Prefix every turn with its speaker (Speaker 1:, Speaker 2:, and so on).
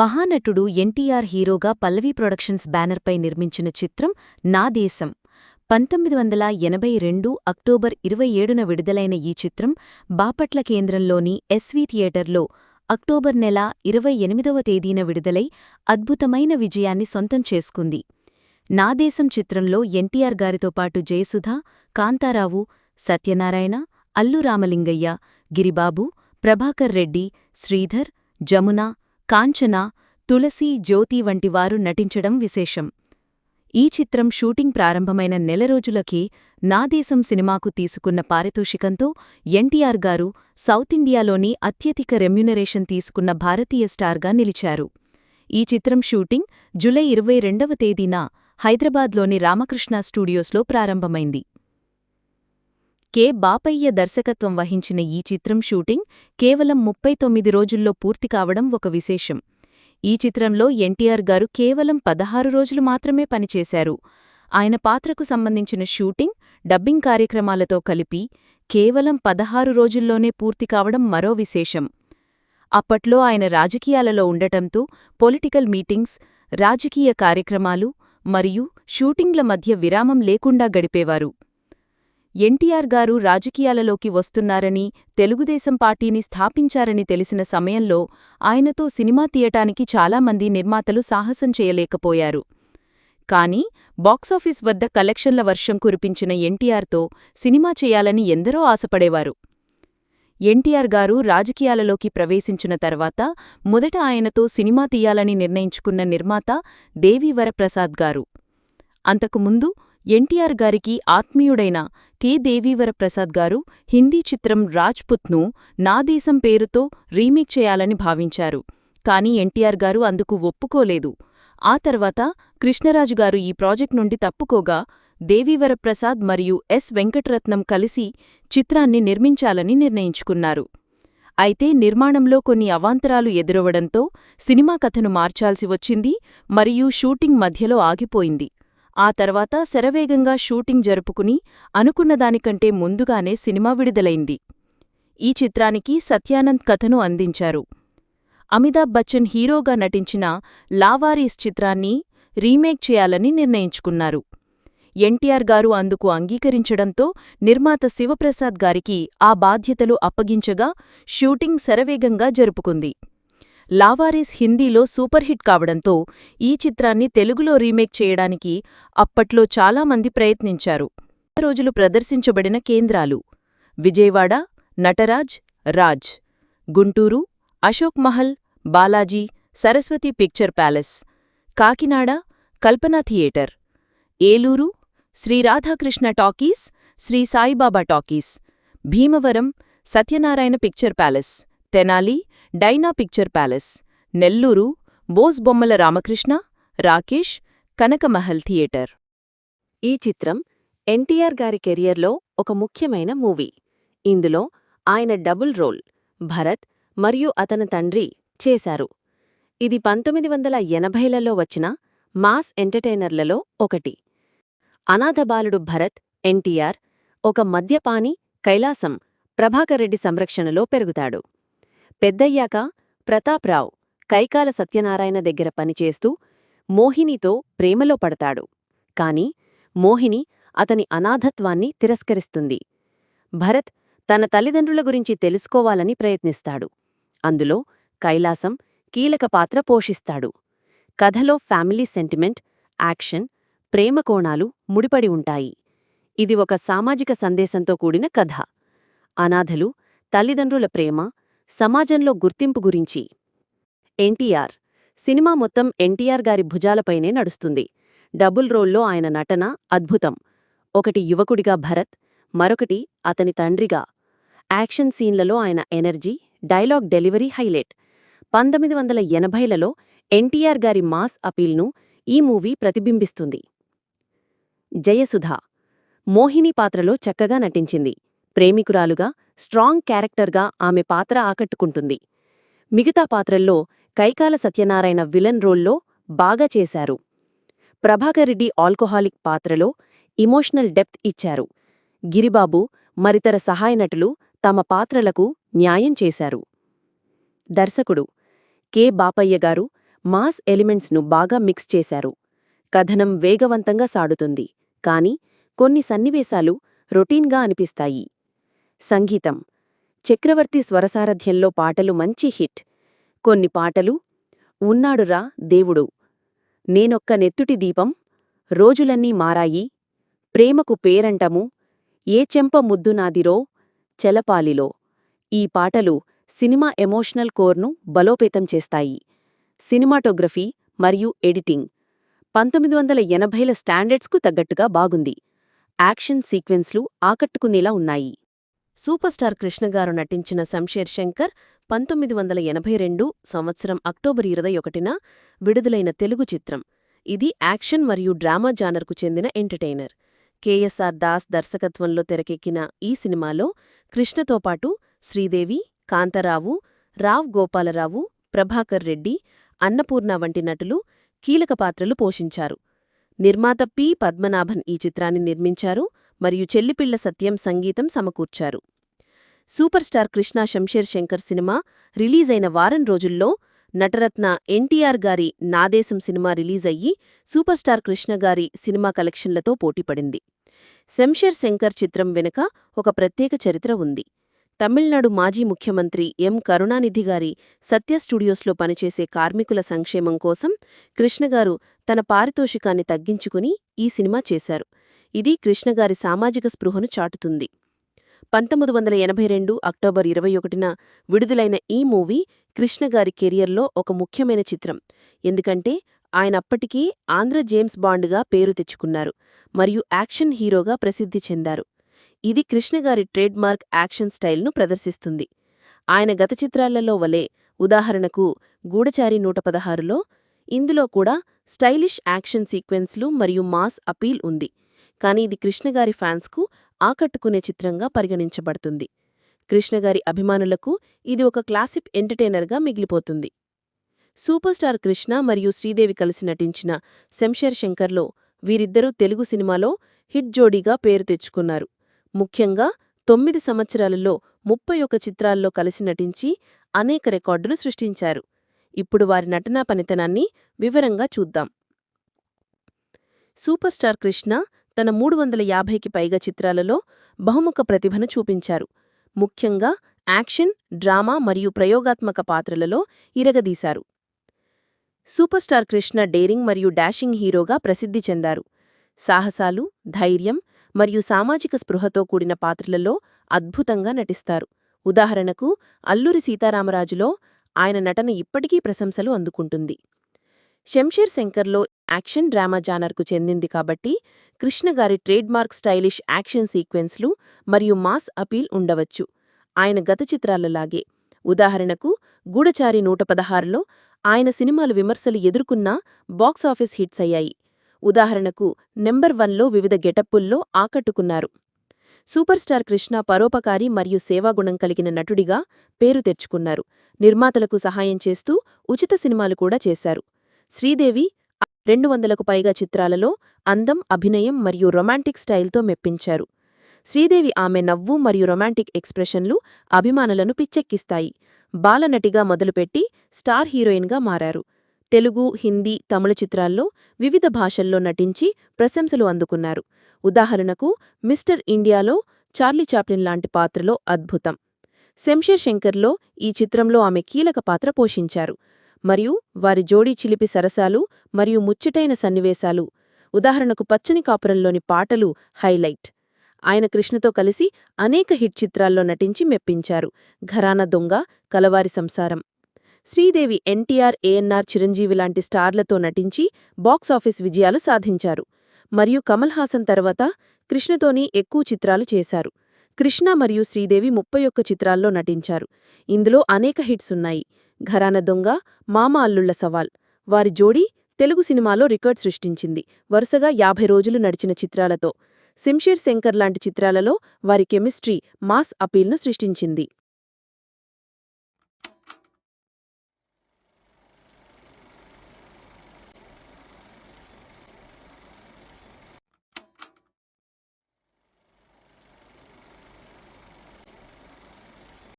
Speaker 1: మహానటుడు ఎన్టీఆర్ హీరోగా పల్లవి ప్రొడక్షన్స్ బ్యానర్పై నిర్మించిన చిత్రం నా దేశం. పంతొమ్మిది వందల ఎనభై రెండు అక్టోబర్ ఇరవై ఏడున విడుదలైన ఈ చిత్రం బాపట్ల కేంద్రంలోని ఎస్వీ థియేటర్లో అక్టోబర్ నెల ఇరవై ఎనిమిదవ తేదీన విడుదలై అద్భుతమైన విజయాన్ని సొంతం చేసుకుంది. నా దేశం చిత్రంలో ఎన్టీఆర్ గారితో పాటు జయసుధ కాంతారావు సత్యనారాయణ అల్లు రామలింగయ్య గిరిబాబు ప్రభాకర్ రెడ్డి శ్రీధర్ జమున కాంచన తులసి జ్యోతి వంటి వారు నటించడం విశేషం. ఈ చిత్రం షూటింగ్ ప్రారంభమైన నెల రోజులకే నాదేశం సినిమాకు తీసుకున్న పారితోషికంతో ఎన్టీఆర్ గారు సౌత్ ఇండియాలోని అత్యధిక రెమ్యునరేషన్ తీసుకున్న భారతీయ స్టార్గా నిలిచారు. ఈ చిత్రం షూటింగ్ జులై ఇరవై రెండవ తేదీన హైదరాబాద్లోని రామకృష్ణ స్టూడియోస్లో ప్రారంభమైంది. కె. బాపయ్య దర్శకత్వం వహించిన ఈ చిత్రం షూటింగ్ కేవలం ముప్పై తొమ్మిది రోజుల్లో పూర్తి కావడం ఒక విశేషం. ఈ చిత్రంలో ఎన్టీఆర్ గారు కేవలం పదహారు రోజులు మాత్రమే పనిచేశారు. ఆయన పాత్రకు సంబంధించిన షూటింగ్ డబ్బింగ్ కార్యక్రమాలతో కలిపి కేవలం పదహారు రోజుల్లోనే పూర్తి కావడం మరో విశేషం. అప్పట్లో ఆయన రాజకీయాలలో ఉండటంతో పొలిటికల్ మీటింగ్స్ రాజకీయ కార్యక్రమాలు మరియు షూటింగ్ల మధ్య విరామం లేకుండా గడిపేవారు. ఎన్టీఆర్ గారు రాజకీయాలలోకి వస్తున్నారని తెలుగుదేశం పార్టీని స్థాపించారని తెలిసిన సమయంలో ఆయనతో సినిమా తీయటానికి చాలామంది నిర్మాతలు సాహసం చేయలేకపోయారు. కాని బాక్సాఫీస్ వద్ద కలెక్షన్ల వర్షం కురిపించిన ఎన్టీఆర్తో సినిమా చేయాలని ఎందరో ఆశపడేవారు. ఎన్టీఆర్ గారు రాజకీయాలలోకి ప్రవేశించిన తర్వాత మొదట ఆయనతో సినిమా తీయాలని నిర్ణయించుకున్న నిర్మాత దేవీవరప్రసాద్ గారు. అంతకుముందు ఎన్టీఆర్ గారికి ఆత్మీయుడైన కె దేవీవరప్రసాద్ గారు హిందీ చిత్రం రాజ్పుత్ను నా దేశం పేరుతో రీమేక్ చేయాలని భావించారు. కాని ఎన్టీఆర్ గారు అందుకు ఒప్పుకోలేదు. ఆ తర్వాత కృష్ణరాజు గారు ఈ ప్రాజెక్ట్ నుండి తప్పుకోగా దేవీవరప్రసాద్ మరియు ఎస్. వెంకటరత్నం కలిసి చిత్రాన్ని నిర్మించాలని నిర్ణయించుకున్నారు. అయితే నిర్మాణంలో కొన్ని అవాంతరాలు ఎదురవడంతో సినిమా కథను మార్చాల్సి వచ్చింది మరియు షూటింగ్ మధ్యలో ఆగిపోయింది. ఆ తర్వాత శరవేగంగా షూటింగ్ జరుపుకుని అనుకున్నదానికంటే ముందుగానే సినిమా విడుదలైంది. ఈ చిత్రానికి సత్యానంద్ కథను అందించారు. అమితాబ్ బచ్చన్ హీరోగా నటించిన లావారీస్ చిత్రాన్ని రీమేక్ చేయాలని నిర్ణయించుకున్నారు. ఎన్టీఆర్ గారు అందుకు అంగీకరించడంతో నిర్మాత శివప్రసాద్ గారికి ఆ బాధ్యతలు అప్పగించగా షూటింగ్ శరవేగంగా జరుపుకుంది. లావారీస్ హిందీలో సూపర్ హిట్ కావడంతో ఈ చిత్రాన్ని తెలుగులో రీమేక్ చేయడానికి అప్పట్లో చాలామంది ప్రయత్నించారు. రోజులు ప్రదర్శించబడిన కేంద్రాలు Vijayawada Nataraj Raj Guntur Ashok Mahal Balaji Saraswati picture palace Kakinada Kalpana theatre Eluru Sri Radhakrishna talkies Sri Saibaba talkies Bhimavaram Satyanarayana picture palace Tenali Dyna picture palace Nellore Bose బొమ్మల Ramakrishna Rakesh Kanaka Mahal theatre.
Speaker 2: ఈ చిత్రం ఎన్టీఆర్ గారి కెరియర్లో ఒక ముఖ్యమైన movie. ఇందులో ఆయన double role Bharat మరియు అతని తండ్రి చేశారు. ఇది పంతొమ్మిది వందల ఎనభైలలో వచ్చిన మాస్ ఎంటర్టైనర్లలో ఒకటి. అనాథబాలుడు భరత్ ఎన్టీఆర్ ఒక మద్యపాని కైలాసం ప్రభాకర్రెడ్డి సంరక్షణలో పెరుగుతాడు. పెద్దయ్యాక ప్రతాప్రావ్ కైకాల సత్యనారాయణ దగ్గర పనిచేస్తూ మోహినితో ప్రేమలో పడతాడు. కాని మోహిని అతని అనాథత్వాన్ని తిరస్కరిస్తుంది. భరత్ తన తల్లిదండ్రుల గురించి తెలుసుకోవాలని ప్రయత్నిస్తాడు. అందులో కైలాసం కీలక పాత్ర పోషిస్తాడు. కథలో ఫ్యామిలీ సెంటిమెంట్ యాక్షన్ ప్రేమ కోణాలు ముడిపడి ఉంటాయి. ఇది ఒక సామాజిక సందేశంతో కూడిన కథ. అనాథలు తల్లిదండ్రుల ప్రేమ సమాజంలో గుర్తింపు గురించి. ఎన్టీఆర్. సినిమా మొత్తం ఎన్టీఆర్ గారి భుజాలపైనే నడుస్తుంది. డబుల్ రోల్లో ఆయన నటన అద్భుతం. ఒకటి యువకుడిగా భరత్ మరొకటి అతని తండ్రిగా. యాక్షన్ సీన్లలో ఆయన ఎనర్జీ డైలాగ్ డెలివరీ హైలైట్. పంతొమ్మిది వందల ఎనభైలలో ఎన్టీఆర్ గారి మాస్ అపీల్ను ఈ మూవీ ప్రతిబింబిస్తుంది. జయసుధ. మోహిని పాత్రలో చక్కగా నటించింది. ప్రేమికురాలుగా స్ట్రాంగ్ క్యారెక్టర్గా ఆమె పాత్ర ఆకట్టుకుంటుంది. మిగతా పాత్రల్లో కైకాల సత్యనారాయణ విలన్ రోల్లో బాగా చేశారు. ప్రభాకరెడ్డి ఆల్కహాలిక్ పాత్రలో ఇమోషనల్ డెప్త్ ఇచ్చారు. గిరిబాబు మరితర సహాయ నటులు తమ పాత్రలకు న్యాయం చేశారు. దర్శకుడు కె. బాపయ్య గారు
Speaker 1: మాస్ ఎలిమెంట్స్ను బాగా మిక్స్ చేశారు. కథనం వేగవంతంగా సాడుతుంది. కాని కొన్ని సన్నివేశాలు రొటీన్గా అనిపిస్తాయి. సంగీతం. చక్రవర్తి స్వరసారథ్యంలో పాటలు మంచి హిట్. కొన్ని పాటలు ఉన్నాడురా దేవుడు నేనొక్క నెత్తుటి దీపం రోజులన్నీ మారాయి ప్రేమకు పేరంటము ఏ చెంప ముద్దు నాదిరో చెలపాలిలో ఈ పాటలు సినిమా ఎమోషనల్ కోర్ను బలోపేతం చేస్తాయి. సినిమాటోగ్రఫీ మరియు ఎడిటింగ్. పంతొమ్మిది వందల ఎనభైల స్టాండర్డ్స్కు తగ్గట్టుగా బాగుంది. యాక్షన్ సీక్వెన్స్లు ఆకట్టుకునేలా ఉన్నాయి. సూపర్ స్టార్ కృష్ణగారు నటించిన శంషేర్ శంకర్ పంతొమ్మిది వందల ఎనభై రెండు సంవత్సరం అక్టోబర్ ఇరవై ఒకటిన విడుదలైన తెలుగు చిత్రం. ఇది యాక్షన్ మరియు డ్రామా జానర్కు చెందిన ఎంటర్టైనర్. కేఎస్ఆర్ దాస్ దర్శకత్వంలో తెరకెక్కిన ఈ సినిమాలో కృష్ణతో పాటు శ్రీదేవి కాంతారావు రావ్ గోపాలరావు ప్రభాకర్ రెడ్డి అన్నపూర్ణ వంటి నటులు కీలక పాత్రలు పోషించారు. నిర్మాత పి పద్మనాభన్ ఈ చిత్రాన్ని నిర్మించారు. మరియు చెల్లిపిళ్ళ సత్యం సంగీతం సమకూర్చారు. Super star Krishna Shamsher Shankar cinema రిలీజైన వారం రోజుల్లో నటరత్న ఎన్టీఆర్ గారి నాదేశం సినిమా రిలీజయ్యి సూపర్ స్టార్ కృష్ణ గారి సినిమా కలెక్షన్లతో పోటీపడింది. శంషేర్ శంకర్ చిత్రం వెనుక ఒక ప్రత్యేక చరిత్ర ఉంది. తమిళనాడు మాజీ ముఖ్యమంత్రి ఎం కరుణానిధి గారి సత్య స్టూడియోస్లో పనిచేసే కార్మికుల సంక్షేమం కోసం కృష్ణగారు తన పారితోషికాన్ని తగ్గించుకుని ఈ సినిమా చేశారు. ఇది కృష్ణగారి సామాజిక స్పృహను చాటుతుంది. పంతొమ్మిది వందల ఎనభై రెండు అక్టోబర్ ఇరవై ఒకటిన విడుదలైన ఈ మూవీ కృష్ణగారి కెరియర్లో ఒక ముఖ్యమైన చిత్రం. ఎందుకంటే ఆయన అప్పటికీ ఆంధ్ర జేమ్స్ బాండ్గా పేరు తెచ్చుకున్నారు మరియు యాక్షన్ హీరోగా ప్రసిద్ధి చెందారు. ఇది కృష్ణగారి ట్రేడ్మార్క్ యాక్షన్ స్టైల్ను ప్రదర్శిస్తుంది. ఆయన గత చిత్రాలలో వలె ఉదాహరణకు గూఢచారి నూట పదహారులో ఇందులో కూడా స్టైలిష్ యాక్షన్ సీక్వెన్స్లు మరియు మాస్ అపీల్ ఉంది. కానీ ఇది కృష్ణగారి ఫ్యాన్స్కు ఆకట్టుకునే చిత్రంగా పరిగణించబడుతుంది. కృష్ణగారి అభిమానులకు ఇది ఒక క్లాసిక్ ఎంటర్టైనర్గా మిగిలిపోతుంది. సూపర్ స్టార్ కృష్ణ మరియు శ్రీదేవి కలిసి నటించిన శంషేర్ శంకర్లో వీరిద్దరూ తెలుగు సినిమాలో హిట్ జోడీగా పేరు తెచ్చుకున్నారు. ముఖ్యంగా తొమ్మిది సంవత్సరాలలో ముప్పై ఒక చిత్రాల్లో కలిసి నటించి అనేక రికార్డులు సృష్టించారు. ఇప్పుడు వారి నటనా పనితనాన్ని వివరంగా చూద్దాం. సూపర్ స్టార్ కృష్ణ తన మూడు వందల యాభైకి పైగా చిత్రాలలో బహుముఖ ప్రతిభను చూపించారు. ముఖ్యంగా యాక్షన్ డ్రామా మరియు ప్రయోగాత్మక పాత్రలలో ఇరగదీశారు. సూపర్ స్టార్ కృష్ణ డేరింగ్ మరియు డాషింగ్ హీరోగా ప్రసిద్ధి చెందారు. సాహసాలు ధైర్యం మరియు సామాజిక స్పృహతో కూడిన పాత్రలలో అద్భుతంగా నటిస్తారు. ఉదాహరణకు అల్లూరి సీతారామరాజులో ఆయన నటన ఇప్పటికీ ప్రశంసలు అందుకుంటుంది. శంషేర్ శంకర్లో యాక్షన్ డ్రామా జానర్కు చెందింది కాబట్టి కృష్ణగారి ట్రేడ్మార్క్ స్టైలిష్ యాక్షన్ సీక్వెన్స్లు మరియు మాస్ అపీల్ ఉండవచ్చు. ఆయన గత చిత్రాలలాగే. ఉదాహరణకు గూఢచారి నూట పదహారులో ఆయన సినిమాలు విమర్శలు ఎదుర్కొన్నా బాక్సాఫీస్ హిట్స్ అయ్యాయి. ఉదాహరణకు నెంబర్ వన్లో వివిధ గెటప్పుల్లో ఆకట్టుకున్నారు. సూపర్ స్టార్ కృష్ణ పరోపకారి మరియు సేవాగుణం కలిగిన నటుడిగా పేరు తెచ్చుకున్నారు. నిర్మాతలకు సహాయం చేస్తూ ఉచిత సినిమాలు కూడా చేశారు. శ్రీదేవి రెండు వందలకు పైగా చిత్రాలలో అందం అభినయం మరియు రొమాంటిక్ స్టైల్తో మెప్పించారు. శ్రీదేవి ఆమె నవ్వు మరియు రొమాంటిక్ ఎక్స్ప్రెషన్లు అభిమానులను పిచ్చెక్కిస్తాయి. బాలనటిగా మొదలుపెట్టి స్టార్ హీరోయిన్గా మారారు. తెలుగు హిందీ తమిళ చిత్రాల్లో వివిధ భాషల్లో నటించి ప్రశంసలు అందుకున్నారు. ఉదాహరణకు మిస్టర్ ఇండియాలో చార్లీ చాప్లిన్ లాంటి పాత్రలో అద్భుతం. శంషేర్ శంకర్లో ఈ చిత్రంలో ఆమె కీలక పాత్ర పోషించారు. మరియు వారి జోడీ చిలిపి సరసాలు మరియు ముచ్చటైన సన్నివేశాలు. ఉదాహరణకు పచ్చని కాపురంలోని పాటలు హైలైట్. ఆయన కృష్ణతో కలిసి అనేక హిట్ చిత్రాల్లో నటించి మెప్పించారు. ఘరాన దొంగ కలవారి సంసారం. శ్రీదేవి ఎన్టీఆర్ ఏఎన్ఆర్ చిరంజీవి లాంటి స్టార్లతో నటించి బాక్సాఫీస్ విజయాలు సాధించారు. మరియు కమల్ హాసన్ తర్వాత కృష్ణతోని ఎక్కువ చిత్రాలు చేశారు. కృష్ణ మరియు శ్రీదేవి ముప్పై ఒక్క చిత్రాల్లో నటించారు. ఇందులో అనేక హిట్స్ ఉన్నాయి. ఘరాన దొంగ మామ అల్లుళ్ళ సవాల్. వారి జోడీ తెలుగు సినిమాలో రికార్డ్ సృష్టించింది. వరుసగా యాభై రోజులు నడిచిన చిత్రాలతో. శంషేర్ శంకర్ లాంటి చిత్రాలలో వారి కెమిస్ట్రీ మాస్ అపీల్ను సృష్టించింది.